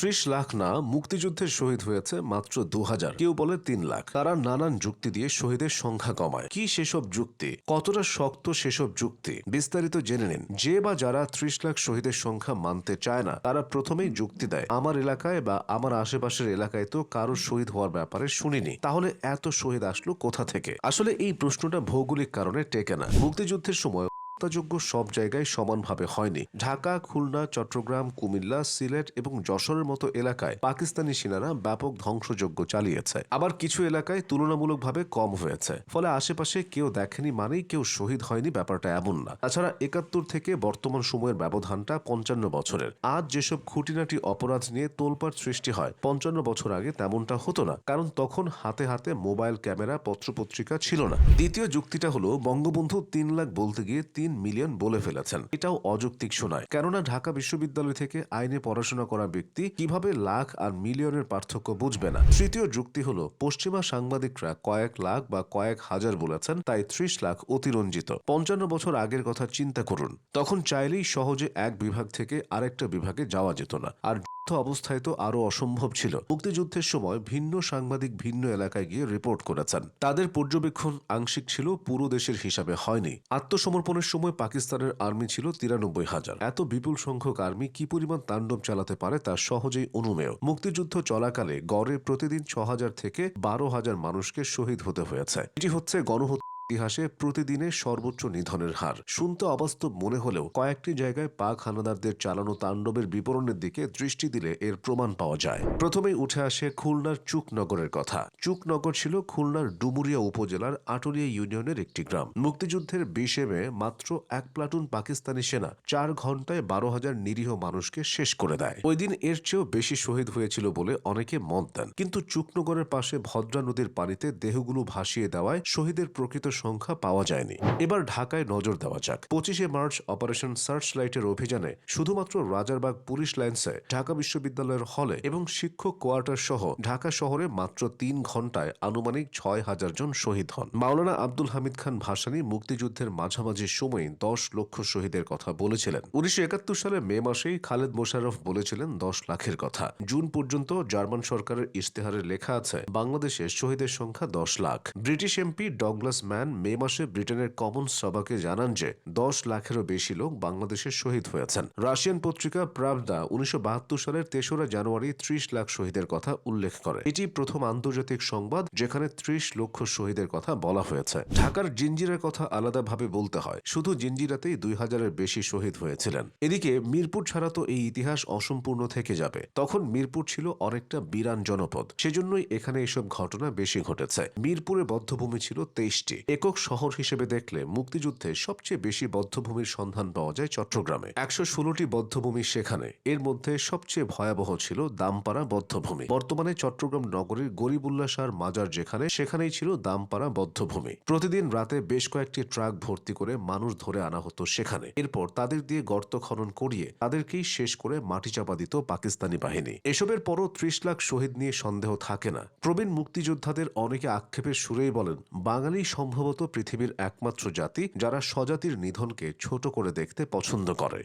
ত্রিশ লাখ না মুক্তিযুদ্ধে শহীদ হয়েছে মাত্র দু হাজার। কেউ বলে তিন লাখ। তারা নানান যুক্তি দিয়ে শহীদের সংখ্যা কমায়। কি সেসব যুক্তি? কতটা শক্ত সেসব যুক্তি? বিস্তারিত জেনে নিন। যে বা যারা ত্রিশ লাখ শহীদের সংখ্যা মানতে চায় না, তারা প্রথমেই যুক্তি দেয়, আমার এলাকায় বা আমার আশেপাশের এলাকায় তো কারও শহীদ হওয়ার ব্যাপারে শুনিনি। তাহলে এত শহীদ আসলো কোথা থেকে? আসলে এই প্রশ্নটা ভৌগোলিক কারণে টেকে না। মুক্তিযুদ্ধের সময় হত্যাযোগ্য সব জায়গায় সমানভাবে হয়নি। ঢাকা, খুলনা, চট্টগ্রাম, কুমিল্লা, সিলেট এবং যশোরের মতো এলাকায় পাকিস্তানি সেনারা ব্যাপক ধ্বংসযজ্ঞ চালিয়েছে। আবার কিছু এলাকায় তুলনামূলকভাবে কম হয়েছে। ফলে আশেপাশে কেউ দেখেনি মানেই কেউ শহীদ হয়নি ব্যাপারটা এমন না। তাছাড়া একাত্তর থেকে বর্তমান সময়ের ব্যবধানটা পঞ্চান্ন বছরের। আজ যেসব খুঁটিনাটি অপরাধ নিয়ে তোলপাড় সৃষ্টি হয়, পঞ্চান্ন বছর আগে তেমনটা হতো না। কারণ তখন হাতে হাতে মোবাইল ক্যামেরা, পত্রপত্রিকা ছিল না। দ্বিতীয় যুক্তিটা হলো, বঙ্গবন্ধু তিন লাখ বলতে গিয়ে তিন মিলিয়ন বলে ফেলেছেন। এটাও অযৌক্তিক শোনায়। কেননা ঢাকা বিশ্ববিদ্যালয় থেকে আইনে পড়াশোনা করা ব্যক্তি কীভাবে লাখ আর মিলিয়নের পার্থক্য বুঝবে না। তৃতীয় যুক্তি হলো, পশ্চিমা সাংবাদিকরা কয়েক লাখ বা কয়েক হাজার বলেছেন, তাই ত্রিশ লাখ অতিরঞ্জিত। পঞ্চান্ন বছর আগের কথা চিন্তা করুন। তখন চাইলেই সহজে এক বিভাগ থেকে আরেকটা বিভাগে যাওয়া যেত না। আর যুদ্ধ অবস্থায় তো আরও অসম্ভব ছিল। মুক্তিযুদ্ধের সময় ভিন্ন সাংবাদিক ভিন্ন এলাকায় গিয়ে রিপোর্ট করেছেন। তাদের পর্যবেক্ষণ আংশিক ছিল, পুরো দেশের হিসাবে হয়নি। আত্মসমর্পণের পাকিস্তানের আর্মি ছিল তিরানব্বই হাজার। এত বিপুল সংখ্যক আর্মি কি পরিমাণ তাণ্ডব চালাতে পারে তা সহজেই অনুমেয়। মুক্তিযুদ্ধ চলাকালে গড়ে প্রতিদিন ছ হাজার থেকে বারো হাজার মানুষকে শহীদ হতে হয়েছে। এটি হচ্ছে গণহত্যা ইতিহাসে প্রতিদিনের সর্বোচ্চ নিধনের হার। শুনতে অবাস্তব মনে হলেও কয়েকটি জায়গায় পাক হানাদারদের চালানো তাণ্ডবের বিবরণের দিকে দৃষ্টি দিলে এর প্রমাণ পাওয়া যায়। প্রথমেই উঠে আসে খুলনার চুকনগরের কথা। চুকনগর ছিল খুলনার ডুমুরিয়া উপজেলার আটরিয়া ইউনিয়নের একটি গ্রাম। মুক্তিযুদ্ধের বিশে মে মাত্র এক প্লাটুন পাকিস্তানি সেনা চার ঘন্টায় বারো হাজার নিরীহ মানুষকে শেষ করে দেয়। ওই দিন এর চেয়েও বেশি শহীদ হয়েছিল বলে অনেকে মত দেন। কিন্তু চুকনগরের পাশে ভদ্রা নদীর পানিতে দেহগুলো ভাসিয়ে দেওয়ায় শহীদের প্রকৃত সংখ্যা পাওয়া যায়নি। এবার ঢাকায় নজর দেওয়া যাক। পঁচিশে মার্চ অপারেশন সার্চ লাইটের অভিযানে শুধুমাত্র রাজারবাগ পুলিশ লাইন্সে ঢাকা বিশ্ববিদ্যালয়ের হলে এবং শিক্ষক কোয়ার্টার সহ ঢাকা শহরে মাত্র তিন ঘন্টায় আনুমানিক ছয় হাজার জন শহীদ হন। মাওলানা আব্দুল হামিদ খান ভাসানী মুক্তিযুদ্ধের মাঝামাঝি সময়ে দশ লক্ষ শহীদের কথা বলেছিলেন। উনিশশো একাত্তর সালে মে মাসেই খালেদ মোশারফ বলেছিলেন দশ লাখের কথা। জুন পর্যন্ত জার্মান সরকারের ইশতেহারে লেখা আছে, বাংলাদেশে শহীদের সংখ্যা দশ lakh. British MP Douglas Mann May মাসে ব্রিটেনের কমন সভাকে জানান যে দশ লাখেরও বেশি লোক বাংলাদেশে শহীদ হয়েছেন। রাশিয়ান পত্রিকা প্রাভদা উনিশশো সালের তেসরা জানুয়ারি ত্রিশ লাখ শহীদের কথা উল্লেখ করে। এটি প্রথম আন্তর্জাতিক সংবাদ যেখানে ত্রিশ লক্ষ শহীদের কথা বলা হয়েছে। ঢাকার জিঞ্জিরার কথা আলাদাভাবে বলতে হয়। শুধু জিঞ্জিরাতেই দুই হাজারের বেশি শহীদ হয়েছিলেন। এদিকে মিরপুর ছাড়া তো এই ইতিহাস অসম্পূর্ণ থেকে যাবে। তখন মিরপুর ছিল অনেকটা বিরান জনপদ। সেজন্যই এখানে এসব ঘটনা বেশি ঘটেছে। মিরপুরে বদ্ধভূমি ছিল তেইশটি। একক শহর হিসেবে দেখলে মুক্তিযুদ্ধে সবচেয়ে বেশি বদ্ধভূমির সন্ধান পাওয়া যায় চট্টগ্রামে। একশো ষোলোটি বদ্ধভূমি সেখানে। এর মধ্যে সবচেয়ে ভয়াবহ ছিল দামপাড়া বদ্ধভূমি। বর্তমানে চট্টগ্রাম নগরীর গরিবুল্লাহ শাহর মাজার যেখানে, সেখানেই ছিল দামপাড়া বদ্ধভূমি। প্রতিদিন রাতে বেশ কয়েকটি ট্রাক ভর্তি করে মানুষ ধরে আনা হতো সেখানে। এরপর তাদের দিয়ে গর্ত খনন করিয়ে তাদেরকেই শেষ করে মাটি চাপা দিত পাকিস্তানি বাহিনী। এসবের পরও ত্রিশ লাখ শহীদ নিয়ে সন্দেহ থাকে না। প্রবীণ মুক্তিযোদ্ধাদের অনেকে আক্ষেপের সুরেই বলেন, বাঙালি সম্ভবত পৃথিবীর একমাত্র জাতি যারা স্বজাতির নিধনকে ছোট করে দেখতে পছন্দ করে।